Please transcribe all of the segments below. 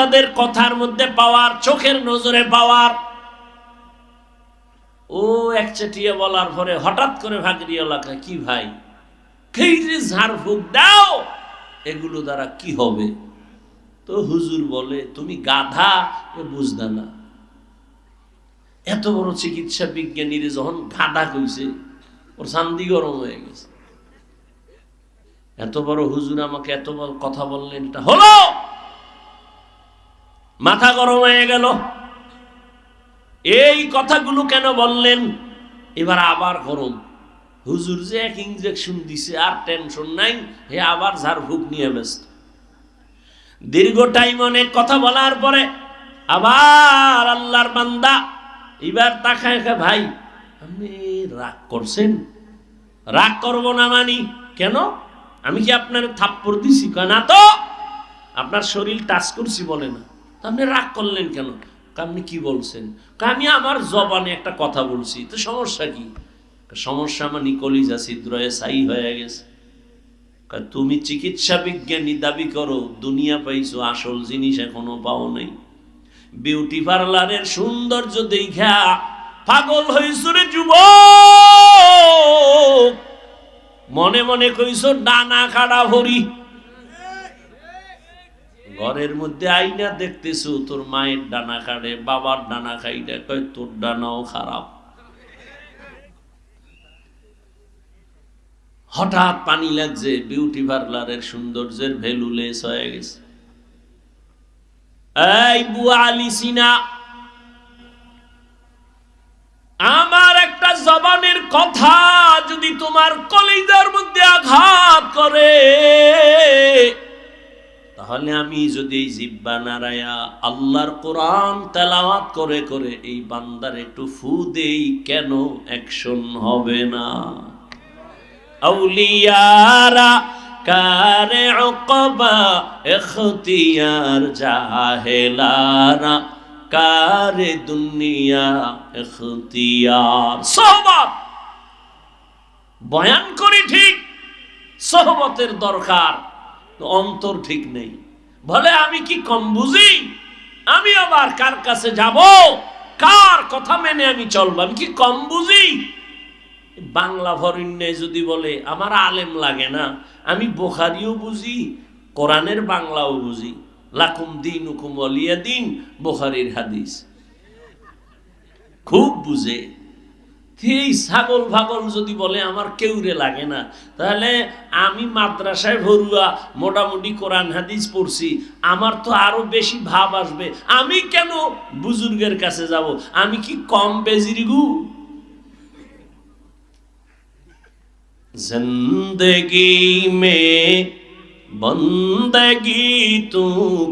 তাদের কথার মধ্যে পাওয়ার, চোখের নজরে পাওয়ার। ও একচেটিয়া বলার পরে হঠাৎ করে ভাগরি এলাকা কি ভাই? যে ঝাড়ফুঁক দাও, এগুলো দ্বারা কি হবে? তো হুজুর বলে, তুমি গাধা বুঝদা না। এত বড় চিকিৎসা বিজ্ঞানীর যখন গাধা কইছে, ওর শান্তি গরম হয়ে গেছে। এত বড় হুজুর আমাকে এত বড় কথা বললেন, এটা হলো মাথা গরম হয়ে গেল। এই কথাগুলো কেন বললেন? এবার আবার গরম। হুজুর যে এক ইঞ্জেকশন দিছে, আর টেনশন নাই, হে আবার ঝাড়ফুঁক নিয়ে ব্যস্ত। দীর্ঘ টাইম অনেক কথা বলার পরে আবার আল্লাহর বান্দা এবার তাকায় ভাই, আপনি রাগ করছেন? রাগ করব না মানি? কেন? আমি কি আপনার থাপ্পড় দিছি? না তো, আপনার শরীর টাচ করছি বলে না। আপনি রাগ করলেন কেন? আপনি কি বলছেন? আমি আমার জবানে একটা কথা বলছি, তো সমস্যা কি? সমস্যা আমার নিকলিজা ছিদ্রয়ে সাই হয়ে গেছে। তুমি চিকিৎসা বিজ্ঞানী দাবি করো, দুনিয়া পাইছো, আসল জিনিস এখনও পাও নাই। বিউটি পার্লারের সৌন্দর্য দেখা পাগল হইছ রে যুব মনে মনে কইছ, ডানা খাড়া ভরি। ঘরের মধ্যে আইনা দেখতেছো, তোর মায়ের ডানা কাটে, বাবার ডানা খাইটা কয় তোর ডানাও খারাপ। হঠাৎ পানি লাগছে, বিউটি পার্লারের সৌন্দর্যের ভ্যালু লেস হয়ে গেছে। এই বুয়া আলিসিনা আমার একটা জবানের কথা যদি তোমার কলিজার মধ্যে আঘাত করে তাহলে আমি যদি এই জিব্বা নারায়া আল্লাহর কোরআন তেলাওয়াত করে করে এই বান্দার একটু ফু দেই, কেন অ্যাকশন হবে না? আউলিয়ারা কারে উকবা ইখতিয়ার জাহেলারা, কারে দুনিয়া ইখতিয়ার সহবত! বয়ান করি ঠিক, সহবতের দরকার অন্তর ঠিক নেই। বলে, আমি কি কম বুঝি? আমি আবার কার কাছে যাব? কার কথা মেনে আমি চলবো? আমি কি কম বুঝি? বাংলা ভরিণ্যে যদি বলে, আমার আলেম লাগে না, আমি বোখারিও বুঝি, কোরআনের বাংলাও বুঝি, লাকুম দিন হুকুম অলিয়া দিন, বোখারির হাদিস। খুব বুঝে। এই ছাগল ভাগল যদি বলে আমার কেউরে লাগে না তাহলে আমি মাদ্রাসায় ভরুয়া মোটামুটি কোরআন হাদিস পড়ছি আমার তো আরো বেশি ভাব আসবে আমি কেন বুজুর্গের কাছে যাব আমি কি কম বেজিরিগু जिंदगी में बंदगी तू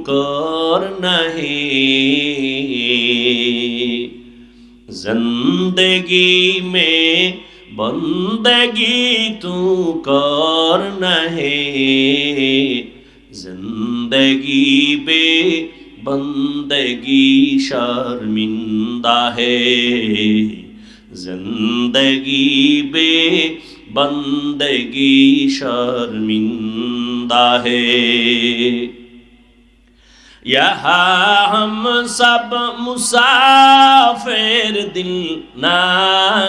कर नहीं زندگی میں بندگی تو کار نہیں۔ زندگی بے بندگی شرمندہ ہے۔ زندگی بے بندگی شرمندہ ہے۔ यहाँ हम सब मुसाफिर दिल ना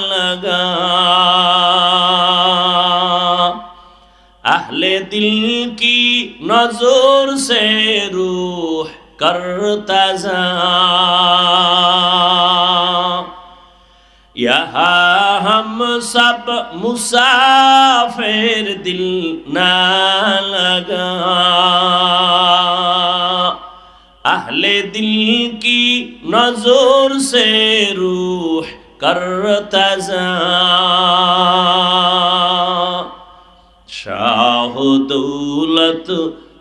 लगा अहले दिल की नजर से रूह करता जा यहाँ हम सब मुसाफिर दिल ना लगा اہل دل کی نظر سے روح کر تزا۔ شاہ دولت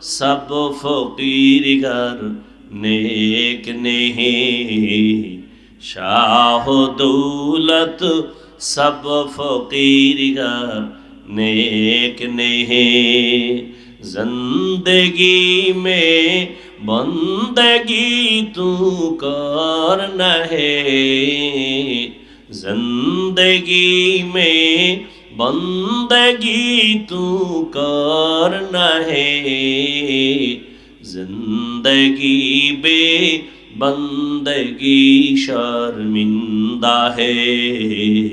سب فقیر گر نیک نہیں۔ شاہ دولت سب فقیر گر نیک نہیں۔ زندگی میں بندگی تو کرنا ہے۔ زندگی میں بندگی تو کرنا ہے۔ زندگی بے بندگی شرمندہ ہے۔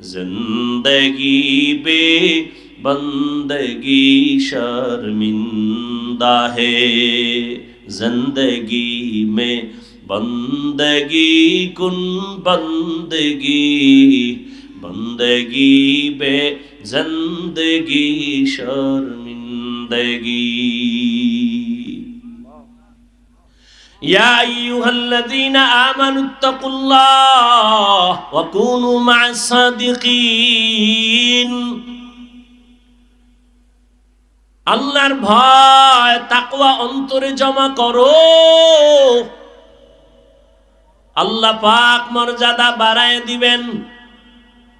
زندگی بے بندگی شرمندہ ہے۔ زندگی میں بندگی کن بندگی بندگی بے زندگی شرمندگی یا ایوہا الذین آمنوا اتقوا اللہ وکونوا مع الصادقین আল্লাহর ভয়, তাকওয়া অন্তরে জমা করো। আল্লাহ পাক মর্যাদা বাড়ায় দিবেন।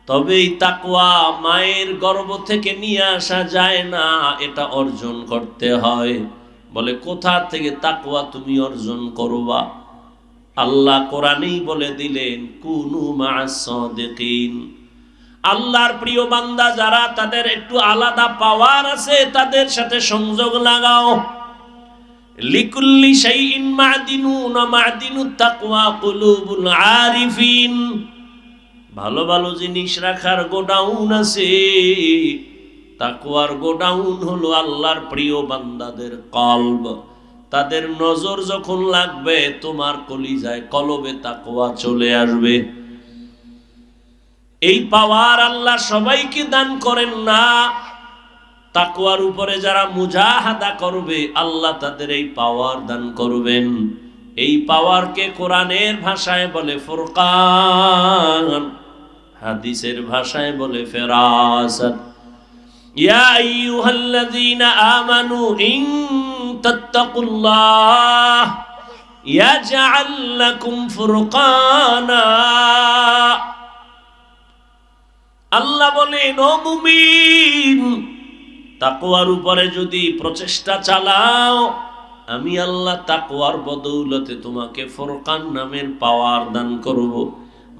তবেই তাকওয়া মায়ের গর্ভ থেকে নিয়ে আসা যায় না, এটা অর্জন করতে হয়। বলে, কোথা থেকে তাকওয়া তুমি অর্জন করবা? আল্লাহ কোরআনেই বলে দিলেন, কুনু মাসাদিকিন আল্লাহর প্রিয় বান্দা যারা, তাদের একটু আলাদা পাওয়ার আছে, তাদের সাথে সংযোগ লাগাও। লিকুল্লি শাইইন মাদিনুন মাদিনুত তাকওয়া কুলুবুল আরিফিন। ভালো ভালো জিনিস রাখার গোডাউন আছে। তাকুয়ার গোডাউন হলো আল্লাহর প্রিয় বান্দাদের কলব। তাদের নজর যখন লাগবে, তোমার কলিজায় কলবে তাকুয়া চলে আসবে। এই পাওয়ার আল্লাহ সবাইকে দান করেন না। তাকুয়ার উপরে যারা মুজাহাদা করবে, আল্লাহ তাদের এই পাওয়ার দান করবেন। এই পাওয়ারকে কোরআনের ভাষায় বলে ফুরকান, হাদিসের ভাষায় বলে ফেরাসাত। ইয়া আইয়ুহাল্লাযীনা আমানু ইন তাত্তাকুল্লাহ, ইয়াজআল লাকুম ফুরকানা। আল্লাহ বলেন ও মুমিন তাকওয়ার উপরে যদি প্রচেষ্টা চালাও আমি আল্লাহ তাকওয়ার বদৌলতে তোমাকে ফুরকান নামের পাওয়ার দান করব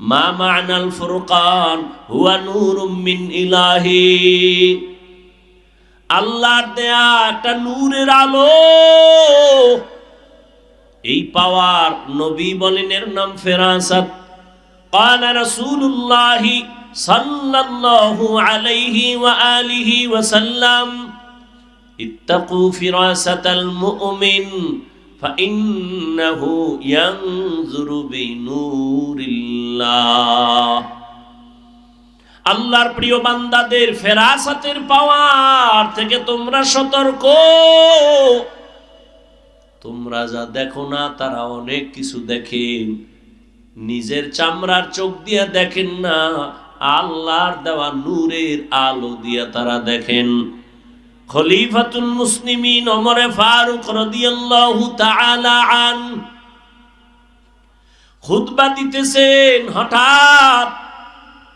মা মানাল ফুরকান হুয়া নূরুম মিন ইলাহি আল্লাহর দেয়া একটা নূরের আলো এই পাওয়ার নবী বলেন এর নাম ফেরাসাত قال رسول الله صلى الله عليه وآله وسلم اتقوا فراسة المؤمن فإنه ينظر بنور الله আল্লাহর প্রিয় বান্দাদের ফেরাসাতের পাওয়ার থেকে তোমরা সতর্ক তোমরা যা দেখো না তারা অনেক কিছু দেখেন নিজের চামড়ার চোখ দিয়ে দেখেন না আল্লাহর দেওয়া নূরের আলো দিয়া তারা দেখেন। খলিফাতুল মুসলিমিন ওমরে ফারুক রাদিয়াল্লাহু তাআলা আন খুতবা দিতেছেন। হঠাৎ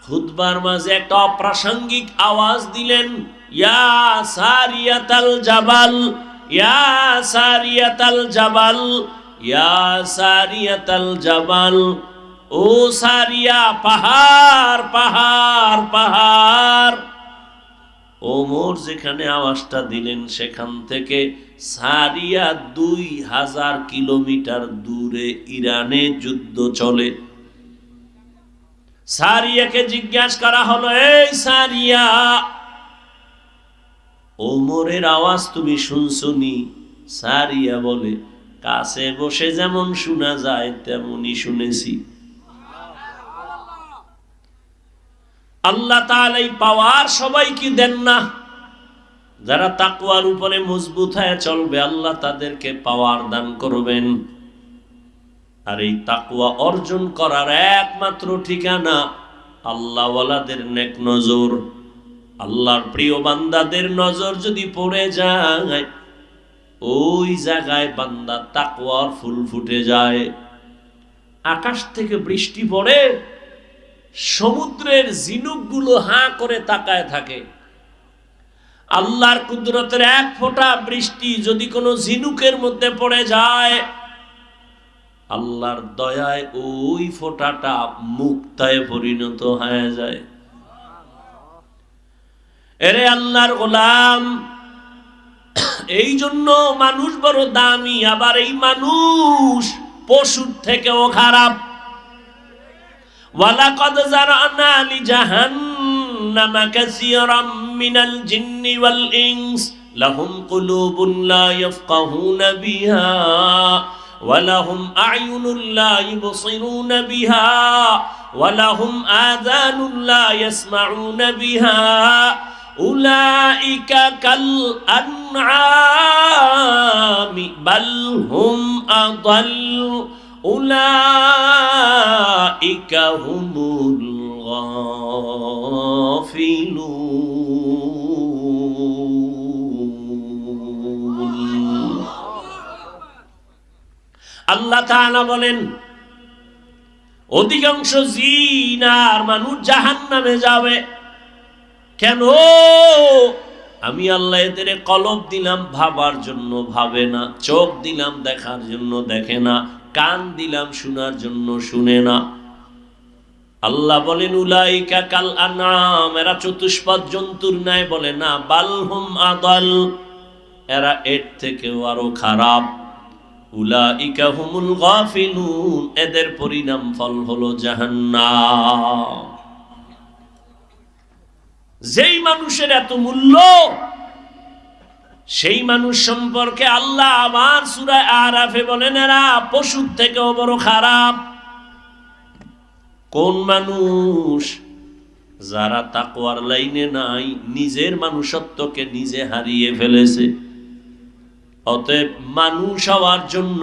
খুতবার মাঝে একটা অপ্রাসঙ্গিক আওয়াজ দিলেন, ইয়া সারিয়াতাল জাবাল, ইয়া সারিয়াতাল জাবাল, ইয়া সারিয়াতাল জাবাল। ও সারিয়া পাহাড় পাহাড় পাহাড়। ওমর যেখানে আওয়াজটা দিলেন সেখান থেকে সারিয়া দুই হাজার কিলোমিটার দূরে ইরানে যুদ্ধ চলে। সারিয়াকে জিজ্ঞাসা করা হলো, এই সারিয়া, ওমরের আওয়াজ তুমি শুনছনি? সারিয়া বলে, কাছে বসে যেমন শোনা যায়, তেমনই শুনেছি। আল্লাহ তাআলা এই পাওয়ার সবাইকে দেন না। যারা তাকুয়ার উপরে মজবুত হয়ে চলবে, আল্লাহ তাদেরকে পাওয়ার দান করবেন। আর এই তাকুয়া অর্জন করার একমাত্র ঠিকানা আল্লাহওয়ালাদের নেক নজর। আল্লাহর প্রিয় বান্দাদের নজর যদি পড়ে যায়, ওই জায়গায় বান্দা তাকুয়ার ফুল ফুটে যায়। আকাশ থেকে বৃষ্টি পড়ে সমুদ্রের জিনুকগুলো হাঁ করে তাকায় থাকে। আল্লাহর কুদরতের এক ফোঁটা বৃষ্টি যদি কোনো ঝিনুকের মধ্যে পড়ে যায়, আল্লাহর দয়ায় ওই ফোঁটাটা মুক্তায় পরিণত হয়ে যায়। এরে আল্লাহর গোলাম, এই জন্য মানুষ বড় দামি, আবার এই মানুষ পশুর থেকেও খারাপ। ওয়ালাকাদ জারানা লিজাহান্নামা কাসীরাম মিনাল জিন্নি ওয়াল ইনস লাহুম কুলুবুন লা ইয়াফকাহুনা বিহা ولهم أعين لا يبصرون بها ولهم آذان لا يسمعون بها أولئك كالأنعام بل هم أضل أولئك هم الغافلون আল্লাহ তাআলা বলেন অধিকাংশ জিনার মানুষ জাহান্নামে যাবে কেন আমি আল্লাহ এদের কলব দিলাম, ভাবার জন্য ভাবে না, চোখ দিলাম, দেখার জন্য দেখে না, কান দিলাম, শোনার জন্য শুনে না। আল্লাহ বলেন, উলাইকা কাল আনাম এরা চতুষ্পদ জন্তুর ন্যায় বলে না বালহুম আদাল, এরা এর থেকেও আরও খারাপ। উলাইকা হুমুল গাফিলুন, এদের পরিণাম ফল হলো জাহান্নাম। যেই মানুষের এত মূল্য, সেই মানুষ সম্পর্কে আল্লাহ আবার সুরায় আরাফে বলেন, এরা পশুর থেকেও বড় খারাপ। কোন মানুষ যারা তাকওয়ার লাইনে নাই, নিজের মানুষত্বকে নিজে হারিয়ে ফেলেছে। অতএব মানুষ হওয়ার জন্য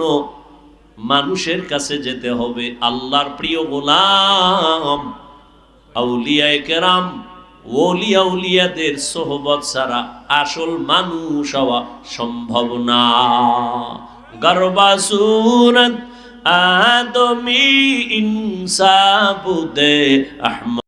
মানুষের কাছে যেতে হবে আল্লাহর প্রিয় গোলাম আউলিয়ায়ে কেরাম ওলিয়া উলিয়াদের সোহবত ছাড়া আসল মানুষ হওয়া সম্ভব না। গর্বাসুরত আদমি ইনসাবুদে আহমদ